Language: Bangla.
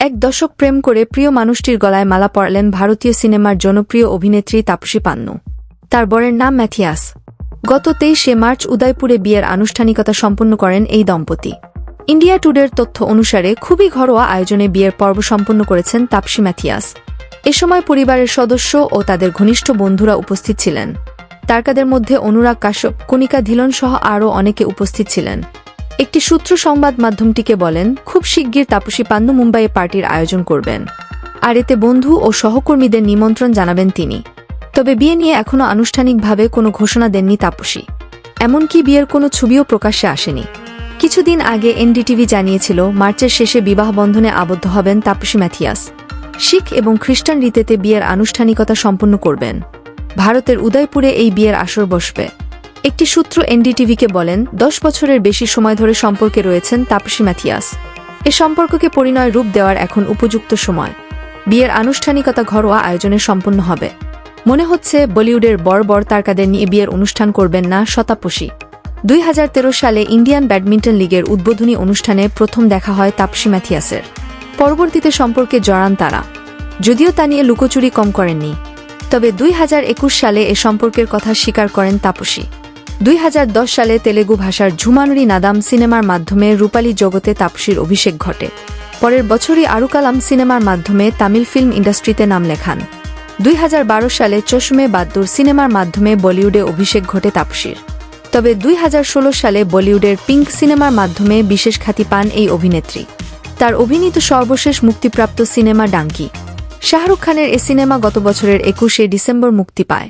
এক দশক প্রেম করে প্রিয় মানুষটির গলায় মালা পড়লেন ভারতীয় সিনেমার জনপ্রিয় অভিনেত্রী তাপসী পান্নু। তার বরের নাম ম্যাথিয়াস। গত তেইশে মার্চ উদয়পুরে বিয়ের আনুষ্ঠানিকতা সম্পন্ন করেন এই দম্পতি। ইন্ডিয়া টুডের তথ্য অনুসারে খুবই ঘরোয়া আয়োজনে বিয়ের পর্ব সম্পন্ন করেছেন তাপসী ম্যাথিয়াস। এ সময় পরিবারের সদস্য ও তাদের ঘনিষ্ঠ বন্ধুরা উপস্থিত ছিলেন। তারকাদের মধ্যে অনুরাগ কাশ্যপ, কণিকা ধিলন সহ আরও অনেকে উপস্থিত ছিলেন। একটি সূত্র সংবাদ মাধ্যমটিকে বলেন, খুব শিগগির তাপসী পান্নু মুম্বাইয়ে পার্টির আয়োজন করবেন। আর এতে বন্ধু ও সহকর্মীদের নিমন্ত্রণ জানাবেন তিনি। তবে বিয়ে নিয়ে এখনও আনুষ্ঠানিকভাবে কোনো ঘোষণা দেননি তাপসী। এমনকি বিয়ের কোনো ছবিও প্রকাশ্যে আসেনি। কিছুদিন আগে এনডিটিভি জানিয়েছিল, মার্চের শেষে বিবাহ বন্ধনে আবদ্ধ হবেন তাপসী ম্যাথিয়াস। শিখ এবং খ্রিস্টান রীতিতে বিয়ের আনুষ্ঠানিকতা সম্পন্ন করবেন। ভারতের উদয়পুরে এই বিয়ের আসর বসবে। একটি সূত্র এনডিটিভিকে বলেন, দশ বছরের বেশি সময় ধরে সম্পর্কে রয়েছেন তাপসী ম্যাথিয়াস। এ সম্পর্ককে পরিণয় রূপ দেওয়ার এখন উপযুক্ত সময়। বিয়ের আনুষ্ঠানিকতা ঘরোয়া আয়োজনে সম্পন্ন হবে। মনে হচ্ছে, বলিউডের বর বর তারকাদের নিয়ে বিয়ের অনুষ্ঠান করবেন না শতাপসী। দুই হাজার তেরো সালে ইন্ডিয়ান ব্যাডমিন্টন লিগের উদ্বোধনী অনুষ্ঠানে প্রথম দেখা হয় তাপসী ম্যাথিয়াসের। পরবর্তীতে সম্পর্কে জড়ান তারা। যদিও তা নিয়ে লুকোচুরি কম করেননি। তবে দুই হাজার একুশ সালে এ সম্পর্কের কথা স্বীকার করেন তাপসী। দুই হাজার দশ সালে তেলেগু ভাষার ঝুমানুরি নাদাম সিনেমার মাধ্যমে রূপালী জগতে তাপসীর অভিষেক ঘটে। পরের বছরই আরুকালাম সিনেমার মাধ্যমে তামিল ফিল্ম ইন্ডাস্ট্রিতে নাম লেখান। দুই হাজার বারো সালে চশমে বাদ্দুর সিনেমার মাধ্যমে বলিউডে অভিষেক ঘটে তাপসীর। তবে দুই হাজার ষোলো সালে বলিউডের পিঙ্ক সিনেমার মাধ্যমে বিশেষ খ্যাতি পান এই অভিনেত্রী। তার অভিনীত সর্বশেষ মুক্তিপ্রাপ্ত সিনেমা ডাঙ্কি। শাহরুখ খানের এ সিনেমা গত বছরের একুশে ডিসেম্বর মুক্তি পায়।